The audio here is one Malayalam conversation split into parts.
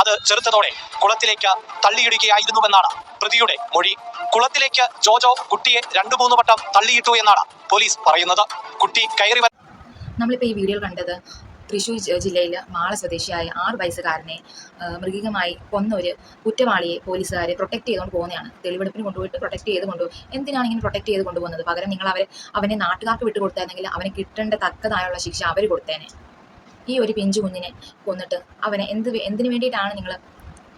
അത് ചെറുത്തതോടെ കുളത്തിലേക്ക് തള്ളിയിടുകയായിരുന്നുവെന്നാണ് പ്രതിയുടെ മൊഴി. കുളത്തിലേക്ക് ജോജോ കുട്ടിയെ രണ്ടു മൂന്ന് വട്ടം തള്ളിയിട്ടു എന്നാണ് പോലീസ് പറയുന്നത്. കുട്ടി കയറി നമ്മളിപ്പോൾ ഈ വീഡിയോ കണ്ടത് തൃശ്ശൂർ ജ- ജില്ലയിൽ മാള സ്വദേശിയായ ആറ് വയസ്സുകാരനെ മൃഗികമായി കൊന്ന ഒരു കുറ്റവാളിയെ പോലീസുകാരെ പ്രൊട്ടക്ട് ചെയ്തുകൊണ്ട് പോകുന്നതാണ്. തെളിവെടുപ്പിന് കൊണ്ടുപോയിട്ട് പ്രൊട്ടക്ട് ചെയ്ത് കൊണ്ടുപോകും എന്തിനാണ് ഇങ്ങനെ പ്രൊട്ടക്ട് ചെയ്ത് കൊണ്ടുപോകുന്നത് പകരം നിങ്ങൾ അവരെ അവനെ നാട്ടുകാർക്ക് വിട്ടു കൊടുത്തായിരുന്നെങ്കിൽ അവന് കിട്ടേണ്ട തക്കതായുള്ള ശിക്ഷ അവർ കൊടുത്തേനെ. ഈ ഒരു പിഞ്ചു കുഞ്ഞിനെ കൊന്നിട്ട് അവനെ എന്ത് എന്തിനു വേണ്ടിയിട്ടാണ് നിങ്ങൾ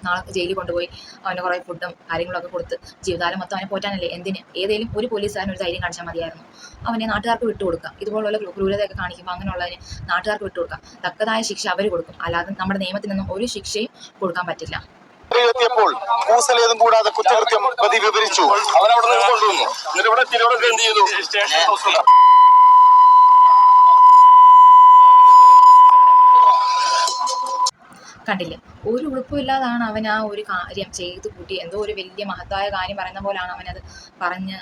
നാളെ ജയിലിൽ കൊണ്ടുപോയി അവന് കുറേ ഫുഡും കാര്യങ്ങളൊക്കെ കൊടുത്ത് ജീവിതകാലം മൊത്തം അവനെ പോറ്റാനല്ലേ? എന്തിന്? ഏതെങ്കിലും ഒരു പോലീസുകാരൻ ഒരു ധൈര്യം കാണിച്ചാൽ മതിയായിരുന്നു. അവനെ നാട്ടുകാർക്ക് വിട്ടുകൊടുക്കുക ഇതുപോലുള്ള ക്രൂ- ക്രൂരതയൊക്കെ കാണിക്കുമ്പോൾ അങ്ങനെയുള്ളതിന് നാട്ടുകാർക്ക് വിട്ടുകൊടുക്കുക തക്കതായ ശിക്ഷ അവർ കൊടുക്കും. അല്ലാതെ നമ്മുടെ നിയമത്തിനൊന്നും ഒരു ശിക്ഷയും കൊടുക്കാൻ പറ്റില്ല. എത്തിയപ്പോൾ കൂസലേതും കൂടാതെ കുറ്റകൃത്യം പ്രതി വിവരിച്ചു. അവരവിടെ നിന്ന് കൊണ്ടുവന്നു എന്നിട്ട് ഇവിടെ തിരുവനന്തപുരം എന്ത് ചെയ്തു? കണ്ടില്ലേ. ഒരു ഉളുപ്പുമില്ലാതാണ് അവൻ ആ ഒരു കാര്യം ചെയ്തു കൂട്ടി എന്തോ ഒരു വലിയ മഹത്തായ കാര്യം പറയുന്ന പോലാണ് അവനത്. പറഞ്ഞ്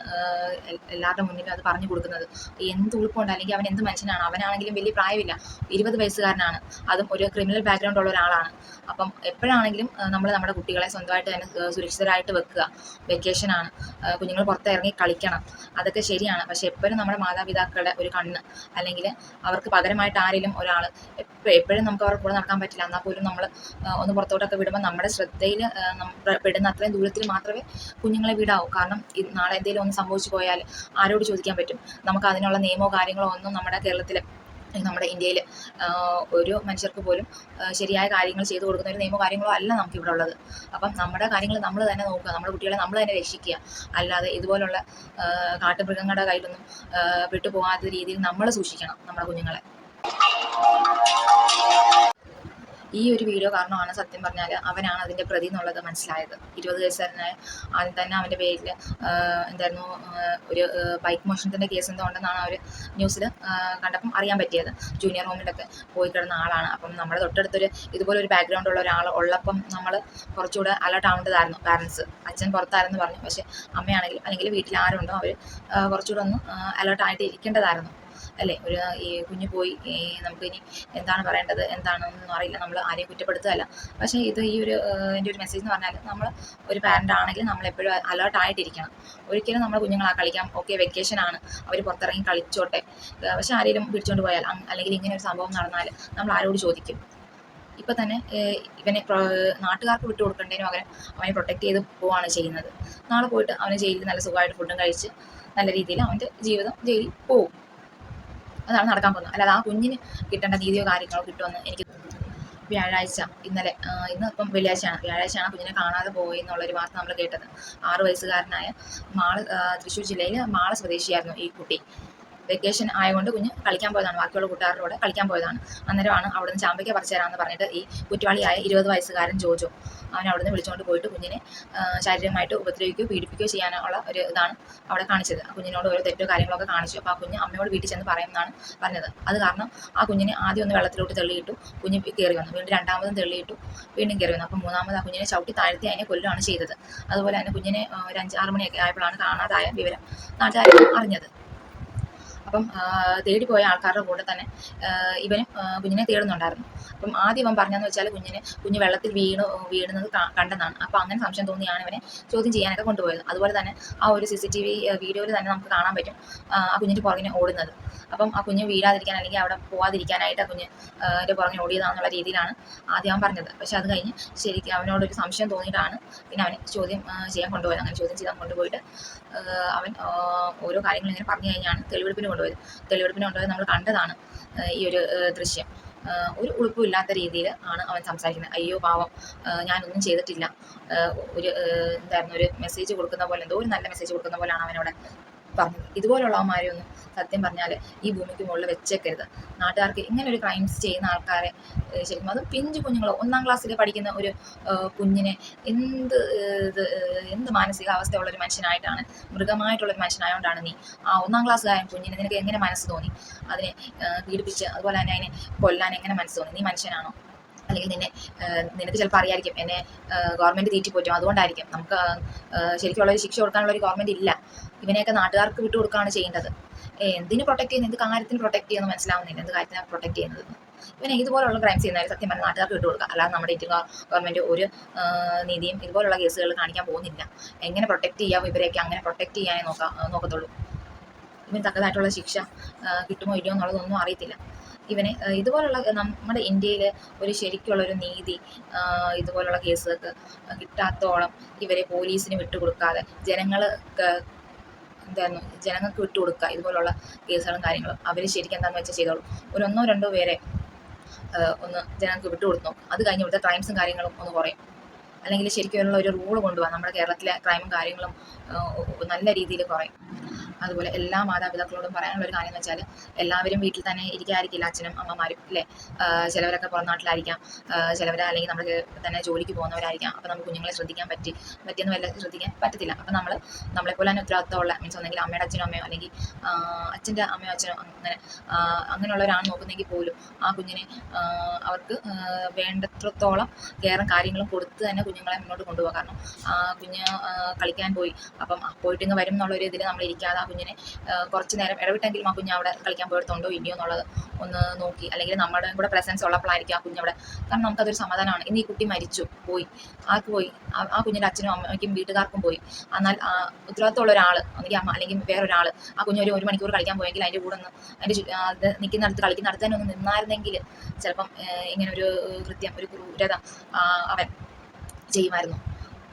എല്ലാവരുടെ മുന്നിലും അത് പറഞ്ഞു കൊടുക്കുന്നത്. എന്ത് ഉൾപ്പുണ്ട് അല്ലെങ്കിൽ അവൻ എന്ത് മനുഷ്യനാണ്? അവനാണെങ്കിലും വലിയ പ്രായമില്ല. ഇരുപത് വയസ്സുകാരനാണ്. അതും ഒരു ക്രിമിനൽ ബാക്ക്ഗ്രൗണ്ട് ഉള്ള ഒരാളാണ്. അപ്പം എപ്പോഴാണെങ്കിലും നമ്മൾ നമ്മുടെ കുട്ടികളെ സ്വന്തമായിട്ട് തന്നെ സുരക്ഷിതരായിട്ട് വെക്കുക. വെക്കേഷനാണ് കുഞ്ഞുങ്ങൾ പുറത്തിറങ്ങി കളിക്കണം. അതൊക്കെ ശരിയാണ്. പക്ഷെ എപ്പോഴും നമ്മുടെ മാതാപിതാക്കളുടെ ഒരു കണ്ണ് അല്ലെങ്കിൽ അവർക്ക് പകരമായിട്ട് ആരെങ്കിലും ഒരാൾ എപ്പോഴും നമുക്ക് അവരുടെ കൂടെ നടക്കാൻ പറ്റില്ല. എന്നാൽ പോലും നമ്മൾ ഒന്ന് പുറത്തോട്ടൊക്കെ വിടുമ്പോൾ നമ്മുടെ ശ്രദ്ധയിൽ പെടുന്ന അത്രയും ദൂരത്തിൽ മാത്രമേ കുഞ്ഞുങ്ങളെ വിടാവൂ. കാരണം നാളെ എന്തെങ്കിലും ഒന്ന് സംഭവിച്ചു പോയാൽ ആരോട് ചോദിക്കാൻ പറ്റും? നമുക്ക് അതിനുള്ള നിയമമോ കാര്യങ്ങളോ ഒന്നും നമ്മുടെ കേരളത്തിൽ നമ്മുടെ ഇന്ത്യയിൽ ഒരു മനുഷ്യർക്ക് പോലും ശരിയായ കാര്യങ്ങൾ ചെയ്തു കൊടുക്കുന്ന ഒരു നിയമോ കാര്യങ്ങളോ അല്ല നമുക്ക് ഇവിടെ ഉള്ളത്. അപ്പം നമ്മുടെ കാര്യങ്ങൾ നമ്മൾ തന്നെ നോക്കുക നമ്മുടെ കുട്ടികളെ നമ്മൾ തന്നെ രക്ഷിക്കുക. അല്ലാതെ ഇതുപോലുള്ള കാട്ടുമൃഗങ്ങളുടെ കയ്യിലൊന്നും വിട്ടുപോകാത്ത രീതിയിൽ നമ്മൾ സൂക്ഷിക്കണം നമ്മുടെ കുഞ്ഞുങ്ങളെ. ഈ ഒരു വീഡിയോ കാരണമാണ് സത്യം പറഞ്ഞാൽ അവനാണ് അതിന്റെ പ്രതി എന്നുള്ളത് മനസ്സിലായത്. ഇരുപത് വയസ്സുകാരനായ ആദ്യം തന്നെ അവന്റെ പേരിൽ എന്തായിരുന്നു ഒരു ബൈക്ക് മോഷണത്തിന്റെ കേസ് എന്തോ ഉണ്ടെന്നാണ് അവർ ന്യൂസിൽ കണ്ടപ്പം അറിയാൻ പറ്റിയത്. ജൂനിയർ ഹോമിലൊക്കെ പോയി കിടന്ന ആളാണ്. അപ്പം നമ്മുടെ തൊട്ടടുത്തൊരു ഇതുപോലെ ഒരു ബാക്ക്ഗ്രൗണ്ട് ഉള്ള ഒരാൾ ഉള്ളപ്പം നമ്മൾ കുറച്ചുകൂടെ അലർട്ട് ആവേണ്ടതായിരുന്നു പാരൻസ് അച്ഛൻ പുറത്തായിരുന്നു പറഞ്ഞു. പക്ഷേ അമ്മയാണെങ്കിലും അല്ലെങ്കിൽ വീട്ടിൽ ആരുണ്ടോ അവർ കുറച്ചുകൂടെ ഒന്ന് അലർട്ട് ആയിട്ട് ഇരിക്കേണ്ടതായിരുന്നു അല്ലേ? ഒരു ഈ കുഞ്ഞു പോയി നമുക്കിനി എന്താണ് പറയേണ്ടത് എന്താണെന്നൊന്നും അറിയില്ല നമ്മൾ ആരെയും കുറ്റപ്പെടുത്തുകയല്ല. പക്ഷേ ഇത് ഈ ഒരു എന്റെ ഒരു മെസ്സേജ് എന്ന് പറഞ്ഞാൽ നമ്മൾ ഒരു പാരന്റ് ആണെങ്കിൽ നമ്മൾ എപ്പോഴും അലേർട്ട് ആയിട്ടിരിക്കണം. ഒരിക്കലും നമ്മൾ കുഞ്ഞുങ്ങളാ കളിക്കാം ഓക്കെ വെക്കേഷൻ ആണ്. അവർ പുറത്തിറങ്ങി കളിച്ചോട്ടെ. പക്ഷെ ആരെങ്കിലും പിടിച്ചോണ്ട് പോയാൽ അല്ലെങ്കിൽ ഇങ്ങനെ ഒരു സംഭവം നടന്നാൽ നമ്മൾ ആരോട് ചോദിക്കും? ഇപ്പം തന്നെ ഇവനെ നാട്ടുകാർക്ക് വിട്ടു കൊടുക്കേണ്ടതിന് പകരം അവനെ പ്രൊട്ടക്ട് ചെയ്ത് പോവാണ് ചെയ്യുന്നത്. നാളെ പോയിട്ട് അവന് ജയിലിൽ നല്ല സുഖമായിട്ട് ഫുഡും കഴിച്ച് നല്ല രീതിയിൽ അവന്റെ ജീവിതം ജയിലിൽ പോവും അതാണ് നടക്കാൻ പോകുന്നത്. അല്ലാതെ ആ കുഞ്ഞിന് കിട്ടേണ്ട നീതിയോ കാര്യങ്ങളോ കിട്ടുമെന്ന് എനിക്ക് വ്യാഴാഴ്ച ഇന്നലെ ഇന്ന് ഇപ്പം വെള്ളിയാഴ്ചയാണ്. വ്യാഴാഴ്ചയാണ് കുഞ്ഞിനെ കാണാതെ പോയി എന്നുള്ളൊരു വാർത്ത നമ്മൾ കേട്ടത്. ആറു വയസ്സുകാരനായ മാൾ തൃശ്ശൂർ ജില്ലയിൽ മാള സ്വദേശിയായിരുന്നു ഈ കുട്ടി. വെക്കേഷൻ ആയതുകൊണ്ട് കുഞ്ഞ് കളിക്കാൻ പോയതാണ്. ബാക്കിയുള്ള കൂട്ടുകാരുടെ കൂടെ കളിക്കാൻ പോയതാണ്. അന്നേരമാണ് അവിടെ നിന്ന് ചാമ്പയ്ക്ക പറിച്ചു തരാമെന്ന് പറഞ്ഞിട്ട് ഈ കുറ്റവാളിയായ ഇരുപത് വയസ്സുകാരൻ ജോജോ അവൻ അവിടെ നിന്ന് വിളിച്ചുകൊണ്ട് പോയിട്ട് കുഞ്ഞിനെ ശാരീരികമായിട്ട് ഉപദ്രവിക്കുകയോ പീഡിപ്പിക്കുകയോ ചെയ്യാനുള്ള ഒരു ഇതാണ് അവിടെ കാണിച്ചത്. ആ കുഞ്ഞിനോട് ഓരോ തെറ്റോ കാര്യങ്ങളൊക്കെ കാണിച്ചു. അപ്പോൾ ആ കുഞ്ഞ് അമ്മയോട് വീട്ടിൽ ചെന്ന് പറയുമെന്നാണ് പറഞ്ഞത്. അത് കാരണം ആ കുഞ്ഞിനെ ആദ്യം ഒന്ന് വെള്ളത്തിലോട്ട് തെള്ളിയിട്ടു കുഞ്ഞ് കയറി വന്നു. വീണ്ടും രണ്ടാമതും തെള്ളിയിട്ടു വീണ്ടും കയറി വന്നു. അപ്പോൾ മൂന്നാമത് ആ കുഞ്ഞിനെ ചവിട്ടി താഴ്ത്തി അതിനെ കൊല്ലുകയാണ് ചെയ്തത്. അതുപോലെ തന്നെ കുഞ്ഞിനെ ഒരു അഞ്ച് ആറ് മണിയൊക്കെ ആയപ്പോഴാണ് കാണാതായ വിവരം നാട്ടുകാർ അറിഞ്ഞത്. അപ്പം തേടി പോയ ആൾക്കാരുടെ കൂടെ തന്നെ ഇവനും കുഞ്ഞിനെ തേടുന്നുണ്ടായിരുന്നു. അപ്പം ആദ്യം ഇവൻ പറഞ്ഞതെന്ന് വെച്ചാൽ കുഞ്ഞിന് കുഞ്ഞ് വെള്ളത്തിൽ വീണു വീഴുന്നത് കണ്ടെന്നാണ്. അപ്പോൾ അങ്ങനെ സംശയം തോന്നിയാണ് ഇവനെ ചോദ്യം ചെയ്യാനൊക്കെ കൊണ്ടുപോയത്. അതുപോലെ തന്നെ ആ ഒരു സി സി ടി വി വീഡിയോയിൽ തന്നെ നമുക്ക് കാണാൻ പറ്റും ആ കുഞ്ഞിന്റെ പുറകിനെ ഓടുന്നത്. അപ്പം ആ കുഞ്ഞ് വീഴാതിരിക്കാൻ അല്ലെങ്കിൽ അവിടെ പോവാതിരിക്കാനായിട്ട് ആ കുഞ്ഞിന്റെ പുറകെ ഓടിയതാണെന്നുള്ള രീതിയിലാണ് ആദ്യം അവൻ പറഞ്ഞത്. പക്ഷെ അത് കഴിഞ്ഞ് ശരിക്കും അവനോടൊരു സംശയം തോന്നിയിട്ടാണ് പിന്നെ അവനെ ചോദ്യം ചെയ്യാൻ കൊണ്ടുപോയത്. അങ്ങനെ ചോദ്യം ചെയ്യാൻ കൊണ്ടുപോയിട്ട് അവൻ ഓരോ കാര്യങ്ങളും ഇങ്ങനെ പറഞ്ഞു കഴിഞ്ഞാണ് തെളിവെടുപ്പിന് കൊണ്ടുപോയത്. തെളിവെടുപ്പിന് കൊണ്ടുപോയത് നമ്മൾ കണ്ടതാണ് ഈ ഒരു ദൃശ്യം. ഒരു ഒരു ഉളുപ്പുമില്ലാത്ത രീതിയിൽ ആണ് അവൻ സംസാരിക്കുന്നത്. അയ്യോ പാവം. ഞാനൊന്നും ചെയ്തിട്ടില്ല. ഒരു എന്തായിരുന്നു ഒരു മെസ്സേജ് കൊടുക്കുന്ന പോലെ എന്തോ ഒരു നല്ല മെസ്സേജ് കൊടുക്കുന്ന പോലെയാണ് അവനോട് പറഞ്ഞത് ഇതുപോലുള്ളവന്മാരെയൊന്നും സത്യം പറഞ്ഞാൽ ഈ ഭൂമിക്ക് മുകളിൽ വെച്ചേക്കരുത്. നാട്ടുകാർക്ക് ഇങ്ങനെ ഒരു ക്രൈംസ് ചെയ്യുന്ന ആൾക്കാരെ ശരിക്കും അതും പിഞ്ചു കുഞ്ഞുങ്ങൾ ഒന്നാം ക്ലാസ്സിൽ പഠിക്കുന്ന ഒരു കുഞ്ഞിനെ എന്ത് എന്ത് മാനസികാവസ്ഥയുള്ള ഒരു മനുഷ്യനായിട്ടാണ് മൃഗമായിട്ടുള്ള ഒരു നീ ആ ഒന്നാം ക്ലാസ്സുകാരൻ കുഞ്ഞിനെ നിനക്ക് എങ്ങനെ മനസ്സ് തോന്നി? അതിനെ പീഡിപ്പിച്ച് അതുപോലെ തന്നെ അതിനെ കൊല്ലാൻ എങ്ങനെ മനസ്സ് തോന്നി? നീ മനുഷ്യനാണോ? അല്ലെങ്കിൽ നിന്നെ നിനക്ക് ചിലപ്പോൾ അറിയായിരിക്കും എന്നെ ഗവൺമെന്റ് തീറ്റിപ്പോറ്റും. അതുകൊണ്ടായിരിക്കും നമുക്ക് ശരിക്കുള്ള ഒരു ശിക്ഷ കൊടുക്കാനുള്ള ഒരു ഗവൺമെന്റ് ഇല്ല. ഇവനെയൊക്കെ നാട്ടുകാർക്ക് വിട്ടു കൊടുക്കുകയാണ് ചെയ്യേണ്ടത്. എന്തിന് പ്രൊട്ടക്ട് ചെയ്യുന്നത് എന്ത് കാര്യത്തിന് പ്രൊട്ടക്ട് ചെയ്യുന്നത് മനസ്സിലാവുന്നില്ല. എന്ത് കാര്യത്തിനാണ് പ്രൊട്ടക്ട് ചെയ്യുന്നത്? ഇവനെ ഇതുപോലുള്ള ക്രൈംസ് ചെയ്യുന്നവർ സത്യം പറഞ്ഞാൽ നാട്ടുകാർക്ക് വിട്ടു കൊടുക്കുക. അല്ലാതെ നമ്മുടെ ഇന്ത്യൻ ഗവൺമെന്റ് ഒരു നീതിയും ഇതുപോലുള്ള കേസുകൾ കാണിക്കാൻ പോകുന്നില്ല. എങ്ങനെ പ്രൊട്ടക്ട് ചെയ്യാം ഇവരെയൊക്കെ? അങ്ങനെ പ്രൊട്ടക്ട് ചെയ്യാനേ നോക്കാം നോക്കത്തുള്ളൂ. ഇവന് തക്കതായിട്ടുള്ള ശിക്ഷ കിട്ടുമോ ഇല്ലയോ എന്നുള്ളതൊന്നും അറിയത്തില്ല. ഇവനെ ഇതുപോലുള്ള നമ്മുടെ ഇന്ത്യയിൽ ഒരു ശരിക്കുള്ള ഒരു നീതി ഇതുപോലുള്ള കേസുകൾക്ക് കിട്ടാത്തോളം ഇവരെ പോലീസിന് വിട്ടുകൊടുക്കാതെ ജനങ്ങൾക്ക് എന്തായിരുന്നു ജനങ്ങൾക്ക് വിട്ടുകൊടുക്കുക ഇതുപോലുള്ള കേസുകളും കാര്യങ്ങളും അവർ ശരിക്കും എന്താണെന്ന് വെച്ചാൽ ചെയ്തോളും. ഒരു ഒന്നോ രണ്ടോ പേരെ ഒന്ന് ജനങ്ങൾക്ക് വിട്ടുകൊടുത്തു അത് കഴിഞ്ഞ് ഇവിടുത്തെ ക്രൈംസും കാര്യങ്ങളും ഒന്ന് കുറയും. അല്ലെങ്കിൽ ശരിക്കും ഒരു റൂൾ കൊണ്ടുപോകാം നമ്മുടെ കേരളത്തിലെ ക്രൈമും കാര്യങ്ങളും നല്ല രീതിയിൽ കുറയും. അതുപോലെ എല്ലാ മാതാപിതാക്കളോടും പറയാനുള്ള ഒരു കാര്യം എന്ന് വെച്ചാൽ എല്ലാവരും വീട്ടിൽ തന്നെ ഇരിക്കാതിരിക്കില്ല അച്ഛനും അമ്മമാരും അല്ലേ? ചിലവരൊക്കെ പുറം നാട്ടിലായിരിക്കാം. ചിലവർ അല്ലെങ്കിൽ നമ്മൾ തന്നെ ജോലിക്ക് പോകുന്നവരായിരിക്കാം. അപ്പോൾ നമുക്ക് കുഞ്ഞുങ്ങളെ ശ്രദ്ധിക്കാൻ പറ്റി പറ്റിയെന്ന് വല്ല ശ്രദ്ധിക്കാൻ പറ്റത്തില്ല. അപ്പോൾ നമ്മൾ നമ്മളെപ്പോലെ തന്നെ ഉത്തരവാദിത്തമുള്ള മീൻസ് ഒന്നെങ്കിൽ അമ്മയുടെ അച്ഛനും അമ്മയോ അല്ലെങ്കിൽ അച്ഛന്റെ അമ്മയോ അച്ഛനോ അങ്ങനെ അങ്ങനെയുള്ളവരാണ് നോക്കുന്നെങ്കിൽ പോലും ആ കുഞ്ഞിനെ അവർക്ക് വേണ്ടത്രത്തോളം കെയറും കാര്യങ്ങളും കൊടുത്ത് തന്നെ കുഞ്ഞുങ്ങളെ മുന്നോട്ട് കൊണ്ടുപോകാം. കാരണം കുഞ്ഞ് കളിക്കാൻ പോയി. അപ്പം പോയിട്ടിങ്ങ് വരും എന്നുള്ളൊരു ഇതിൽ നമ്മൾ ഇരിക്കാതെ കുഞ്ഞിനെ കുറച്ച് നേരം ഇടവിട്ടെങ്കിലും ആ കുഞ്ഞ് അവിടെ കളിക്കാൻ പോയിടത്തുണ്ടോ ഇല്ലയോ എന്നുള്ളത് ഒന്ന് നോക്കി. അല്ലെങ്കിൽ നമ്മുടെ കൂടെ പ്രസൻസ് ഉള്ളപ്പോഴായിരിക്കും ആ കുഞ്ഞ് അവിടെ കാരണം നമുക്കതൊരു സമാധാനമാണ്. ഇന്ന് ഈ കുട്ടി മരിച്ചു പോയി. ആർക്ക് പോയി? ആ കുഞ്ഞിന്റെ അച്ഛനും അമ്മയ്ക്കും വീട്ടുകാർക്കും പോയി. എന്നാൽ ഉത്തരവാദിത്തമുള്ള ഒരാൾ അല്ലെങ്കിൽ അമ്മ അല്ലെങ്കിൽ വേറൊരാൾ ആ കുഞ്ഞ് ഒരു ഒരു മണിക്കൂർ കളിക്കാൻ പോയെങ്കിൽ അതിന്റെ കൂടെ ഒന്ന് അതിന്റെ അത് നിൽക്കുന്നിടത്ത് കളിക്കുന്നിടത്ത് തന്നെ ഒന്ന് നിന്നായിരുന്നെങ്കിൽ ചിലപ്പം ഇങ്ങനെ ഒരു കൃത്യം ഒരു ക്രൂരത അവൻ ചെയ്യുമായിരുന്നു.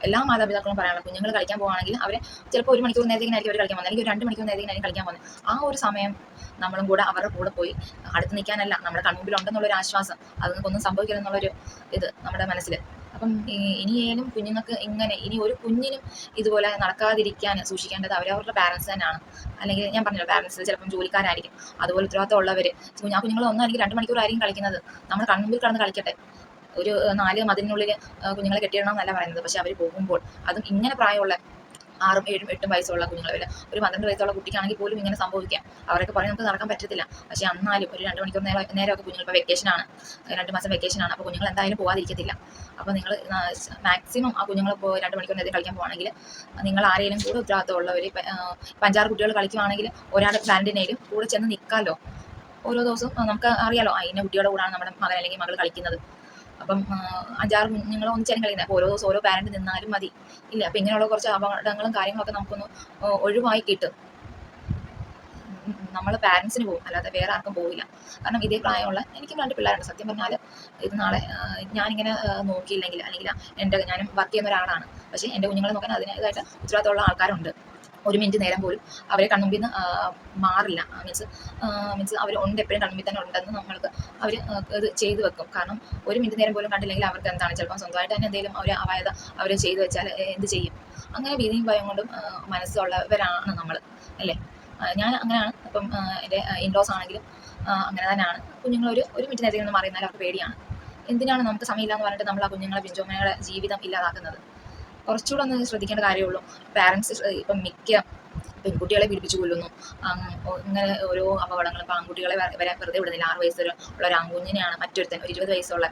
എല്ലാ മാതാപിതാക്കളും പറയാനുള്ള കുഞ്ഞുങ്ങൾ കളിക്കാൻ പോകുകയാണെങ്കിൽ അവരെ ചിലപ്പോൾ ഒരു മണിക്കൂർ നേരത്തേക്കായിരിക്കും അവർ കളിക്കാൻ പോകുന്നത്. അല്ലെങ്കിൽ ഒരു രണ്ട് മണിക്കൂർ നേരത്തേക്കായിരിക്കും കളിക്കാൻ പോകുന്നത്. ആ ഒരു സമയം നമ്മളും കൂടെ അവരുടെ കൂടെ പോയി അടുത്ത് നിൽക്കാനല്ല നമ്മുടെ കൺമുമ്പിലുണ്ടെന്നുള്ളൊരു ആശ്വാസം. അത് ഒന്നും എന്നുള്ളൊരു ഇത് നമ്മുടെ മനസ്സിൽ അപ്പം ഇനിയേലും കുഞ്ഞുങ്ങൾക്ക് ഇങ്ങനെ ഇനി ഒരു കുഞ്ഞിനും ഇതുപോലെ നടക്കാതിരിക്കാൻ സൂക്ഷിക്കേണ്ടത് അവരവരുടെ പാരൻസ് തന്നെയാണ്. അല്ലെങ്കിൽ ഞാൻ പറഞ്ഞല്ലോ പാരൻസ് ചിലപ്പം ജോലിക്കാരായിരിക്കും. അതുപോലെ ഉത്തരവാദിത്തമുള്ളവർ ആ കുഞ്ഞുങ്ങൾ ഒന്നും അല്ലെങ്കിൽ രണ്ട് മണിക്കൂറായിരിക്കും കളിക്കുന്നത്. നമ്മുടെ കൺമുമ്പിൽ കടന്ന് കളിക്കട്ടെ. ഒരു നാല് മതിലിനുള്ളിൽ കുഞ്ഞുങ്ങളെ കെട്ടിയിടണം എന്നല്ല പറയുന്നത്. പക്ഷെ അവർ പോകുമ്പോൾ അതും ഇങ്ങനെ പ്രായമുള്ള ആറും ഏഴും എട്ടും വയസ്സുള്ള കുഞ്ഞുങ്ങൾ ഒരു പന്ത്രണ്ട് വയസ്സുള്ള കുട്ടിക്കാണെങ്കിൽ പോലും ഇങ്ങനെ സംഭവിക്കാം. അവരൊക്കെ പറയും നമുക്ക് നടക്കാൻ പറ്റത്തില്ല. പക്ഷേ എന്നാലും ഒരു രണ്ട് മണിക്കൂർ നേരം നേരമൊക്കെ കുഞ്ഞുങ്ങൾ ഇപ്പോൾ വെക്കേഷനാണ് രണ്ട് മാസം വെക്കേഷനാണ് അപ്പോൾ കുഞ്ഞുങ്ങൾ എന്തായാലും പോകാതിരിക്കത്തില്ല അപ്പോൾ നിങ്ങൾ മാക്സിമം ആ കുഞ്ഞുങ്ങൾ ഇപ്പോൾ രണ്ട് മണിക്കൂർ നേരത്തെ കളിക്കാൻ പോകുകയാണെങ്കിൽ നിങ്ങൾ ആരെങ്കിലും കൂടെ ഉത്തരവാദിത്തമുള്ളവർ പഞ്ചാറ് കുട്ടികൾ കളിക്കുവാണെങ്കിൽ ഒരാളുടെ പാരന്റിനേലും കൂടെ ചെന്ന് നിൽക്കാമല്ലോ. ഓരോ ദിവസവും നമുക്ക് അറിയാലോ ഇന്ന കുട്ടിയുടെ കൂടെയാണ് നമ്മുടെ മകൻ അല്ലെങ്കിൽ മകൾ കളിക്കുന്നത്. അപ്പം അഞ്ചാറ് കുഞ്ഞുങ്ങൾ ഒന്നിച്ചാലും കളിക്കുന്നത് ഓരോ ദിവസം ഓരോ പാരന്റ് നിന്നാലും മതി. ഇല്ല അപ്പം ഇങ്ങനെയുള്ള കുറച്ച് അപകടങ്ങളും കാര്യങ്ങളൊക്കെ നമുക്കൊന്ന് ഒഴിവായി കിട്ടും. നമ്മൾ പാരൻസിന് പോകും അല്ലാതെ വേറെ ആർക്കും പോവില്ല. കാരണം ഇതേ പ്രായമുള്ള എനിക്കും രണ്ട് പിള്ളേരുണ്ട്. സത്യം പറഞ്ഞാൽ ഇത് നാളെ ഞാനിങ്ങനെ നോക്കിയില്ലെങ്കിൽ അല്ലെങ്കിൽ എന്റെ ഞാനും വർക്ക് ചെയ്യുന്ന ഒരാളാണ്. പക്ഷേ എന്റെ കുഞ്ഞുങ്ങളെ നോക്കാൻ അതിനേതായിട്ട് ഉത്തരവാദിത്തമുള്ള ആൾക്കാരുണ്ട്. ഒരു മിനിറ്റ് നേരം പോലും അവരെ കൺമുമ്പിൽ നിന്ന് മാറില്ല. മീൻസ് മീൻസ് അവർ ഉണ്ട് എപ്പോഴും കൺമുമ്പിൽ തന്നെ ഉണ്ടെന്ന് നമ്മൾക്ക് അവർ ഇത് ചെയ്തു വെക്കും. കാരണം ഒരു മിനിറ്റ് നേരം പോലും കണ്ടില്ലെങ്കിൽ അവർക്ക് എന്താണ്? ചിലപ്പോൾ സ്വന്തമായിട്ട് തന്നെ എന്തെങ്കിലും അവർ അവായത അവർ ചെയ്തു വെച്ചാൽ എന്ത് ചെയ്യും? അങ്ങനെ ഭീതിയും ഭയം കൊണ്ടും മനസ്സുള്ളവരാണ് നമ്മൾ അല്ലേ? ഞാൻ അങ്ങനെയാണ്. ഇപ്പം എന്റെ ഇൻലോസ് ആണെങ്കിലും അങ്ങനെ തന്നെയാണ്. കുഞ്ഞുങ്ങളൊരു ഒരു ഒരു മിനിറ്റ് നേരത്തേക്ക് ഒന്ന് മാറിയാൽ അവർക്ക് പേടിയാണ്. എന്തിനാണ് നമുക്ക് സമയമില്ല എന്ന് പറഞ്ഞിട്ട് നമ്മൾ ആ കുഞ്ഞുങ്ങളെ പിഞ്ചോമനയുടെ ജീവിതം ഇല്ലാതാക്കുന്നത്? കുറച്ചുകൂടെ ഒന്ന് ശ്രദ്ധിക്കേണ്ട കാര്യമുള്ളൂ. പാരൻസ് ഇപ്പം മിക്ക പെൺകുട്ടികളെ പീഡിപ്പിച്ചു കൊല്ലുന്നു. ഇങ്ങനെ ഓരോ അപകടങ്ങളും ഇപ്പം ആൺകുട്ടികളെ വരെ വെറുതെ വിടുന്നില്ല. ആറ് വയസ്സ് ഉള്ള ഒരു ആൺകുഞ്ഞിനെയാണ് മറ്റൊരുത്തൻ ഒരു ഇരുപത് വയസ്സുള്ള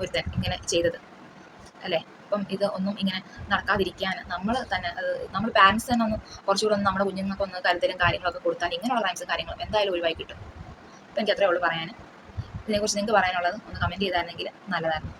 ഒരുത്തൻ ഇങ്ങനെ ചെയ്തത്. അല്ലേ? അപ്പം ഇത് ഒന്നും ഇങ്ങനെ നടക്കാതിരിക്കാൻ നമ്മൾ തന്നെ നമ്മൾ പാരൻസ് തന്നെ ഒന്ന് കുറച്ചുകൂടെ ഒന്ന് നമ്മുടെ കുഞ്ഞുങ്ങൾക്ക് ഒന്ന് കരുതലും കാര്യങ്ങളൊക്കെ കൊടുത്താൽ ഇങ്ങനെയുള്ള ക്രൈംസും കാര്യങ്ങളും എന്തായാലും ഒഴിവായി കിട്ടും. അപ്പം എനിക്ക് അത്രേ ഉള്ളൂ പറയാൻ. ഇതിനെക്കുറിച്ച് നിങ്ങൾക്ക് പറയാനുള്ളത് ഒന്ന് കമന്റ് ചെയ്തായിരുന്നെങ്കിൽ നല്ലതായിരുന്നു.